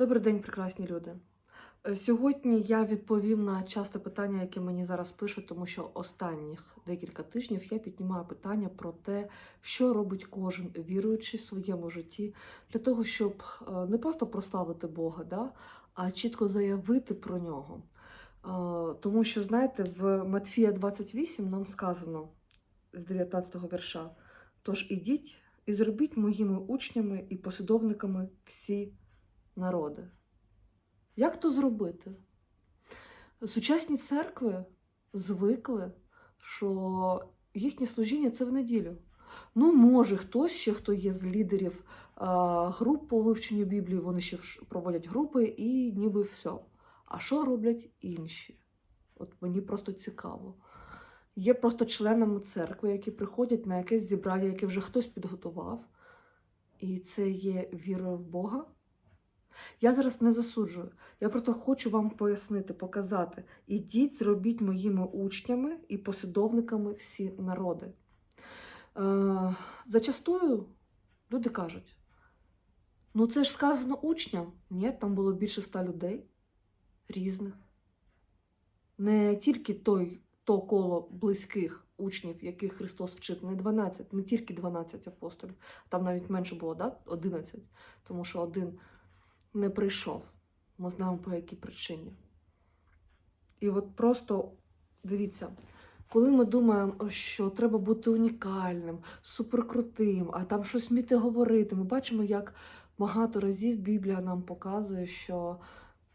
Добрий день, прекрасні люди. Е, Сьогодні я відповім на часте питання, яке мені зараз пишуть, тому що останніх декілька тижнів я піднімаю питання про те, що робить кожен віруючий в своєму житті для того, щоб е, не просто прославити Бога, да, а чітко заявити про нього. Е, Тому що, знаєте, в Матфія 28 нам сказано з 19 го вірша: Тож ідіть і зробіть моїми учнями і послідовниками всі народи. Як то зробити? Сучасні церкви звикли, що їхнє служіння це в неділю. Ну, може, хтось ще, хто є з лідерів груп по вивченню Біблії, вони ще проводять групи і ніби все. А що роблять інші? От мені просто цікаво. Є просто членами церкви, які приходять на якесь зібрання, яке вже хтось підготував, і це є вірою в Бога. Я зараз не засуджую. Я просто хочу вам пояснити, показати. Ідіть, зробіть моїми учнями і послідовниками всі народи. Е, зачастую люди кажуть: ну це ж сказано учням. Ні, там було більше ста людей різних. Не тільки той, то коло близьких учнів, яких Христос вчив, не 12, не тільки 12 апостолів, там навіть менше було, да? 11, тому що один не прийшов. Ми знаємо по якій причині. І от просто дивіться, коли ми думаємо, що треба бути унікальним, суперкрутим, а там щось вміти говорити, ми бачимо, як багато разів Біблія нам показує, що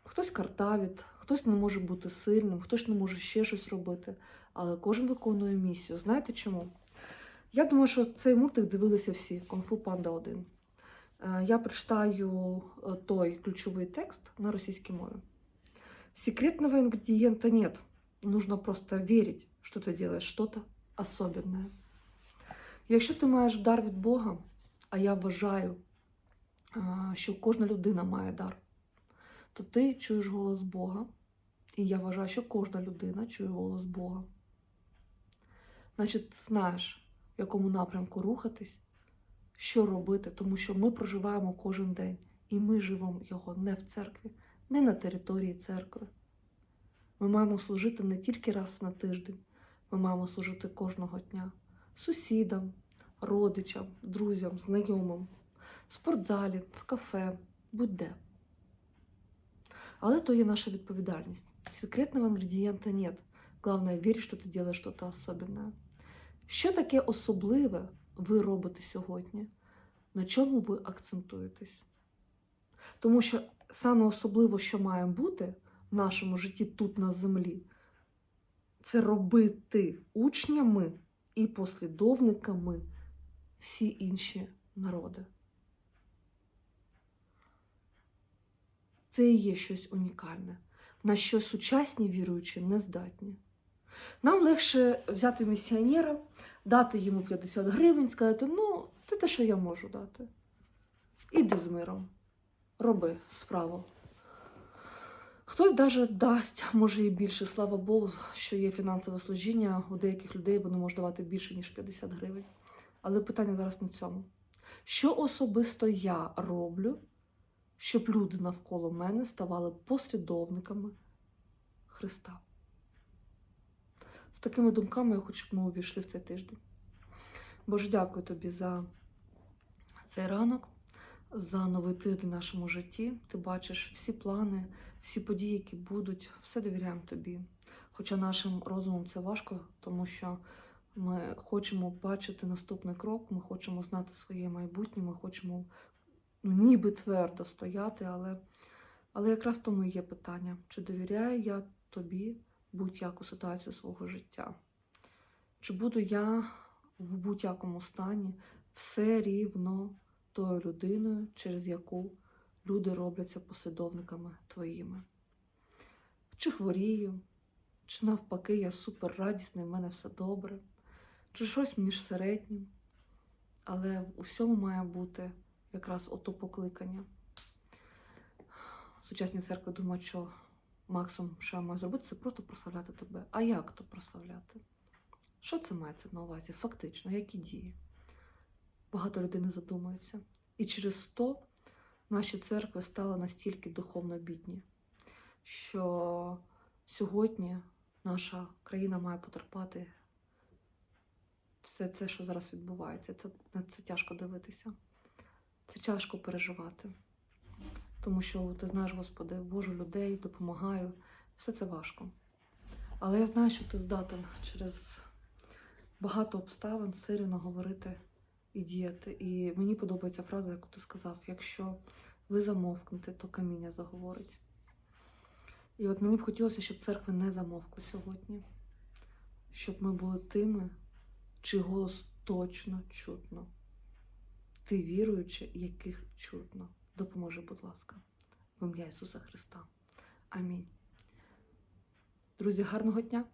хтось картавить, хтось не може бути сильним, хтось не може ще щось робити, але кожен виконує місію. Знаєте чому? Я думаю, що цей мультик дивилися всі Кунг-фу Панда 1. Е, Я прочитаю е, той ключовий текст на російській мові. Секретного ингредиента нет. Нужно просто верить, что ты делаешь что-то особенное. Якщо ти маєш дар від Бога, а я вважаю, що кожна людина має дар, то ти чуєш голос Бога, і я вважаю, що кожна людина чує голос Бога. Значить, ти знаєш, в якому напрямку рухатись, що робити, тому що ми проживаємо кожен день, і ми живемо його не в церкві, не на території церкви. Ми маємо служити не тільки раз на тиждень, ми маємо служити кожного дня сусідам, родичам, друзям, знайомим, в спортзалі, в кафе, будь-де. Але то є наша відповідальність. Секретного інгредієнта нет. Главное, вірь, що ти робиш щось особенне. Що таке особливе ви робите сьогодні? На чому ви акцентуєтесь? Тому що саме особливо, що має бути в нашому житті тут на землі, це робити учнями і послідовниками всі інші народи. Це і є щось унікальне, на що сучасні віруючі не здатні. Нам легше взяти місіонера, дати йому 50 гривень, сказати, ну, це те, що я можу дати. Іди з миром, роби справу. Хтось навіть дасть, може і більше, слава Богу, що є фінансове служіння. У деяких людей воно може давати більше, ніж 50 гривень. Але питання зараз не в цьому. Що особисто я роблю, щоб люди навколо мене ставали послідовниками Христа? З такими думками я хочу, щоб ми увійшли в цей тиждень. Боже, дякую тобі за цей ранок, за новий тиждень в нашому житті. Ти бачиш всі плани, всі події, які будуть, все довіряємо тобі. Хоча нашим розумом це важко, тому що ми хочемо бачити наступний крок, ми хочемо знати своє майбутнє, ми хочемо ну, ніби твердо стояти, але, але якраз тому є питання: чи довіряю я тобі будь-яку ситуацію свого життя? Чи буду я в будь-якому стані все рівно тою людиною, через яку люди робляться послідовниками твоїми? Чи хворію, чи навпаки, я супер радісний, в мене все добре, чи щось між середнім, але в усьому має бути якраз ото покликання. Сучасні церкви думають, що максимум, що я маю зробити, це просто прославляти тебе. А як то прославляти? Що це мається на увазі? Фактично, які дії? Багато людей не задумуються. І через то наші церкви стали настільки духовно бідні, що сьогодні наша країна має потерпати все це, що зараз відбувається. Це, це тяжко дивитися. Це тяжко переживати. Тому що ти знаєш, Господи, вожу людей, допомагаю. Все це важко. Але я знаю, що ти здатен через багато обставин все рівно говорити і діяти. І мені подобається фраза, яку ти сказав: якщо ви замовкнете, то каміння заговорить. І от мені б хотілося, щоб церкви не замовкли сьогодні, щоб ми були тими, чий голос точно чутно. Ти віруючи, яких чутно. Допоможи, будь ласка, в ім'я Ісуса Христа. Амінь. Друзі, гарного дня!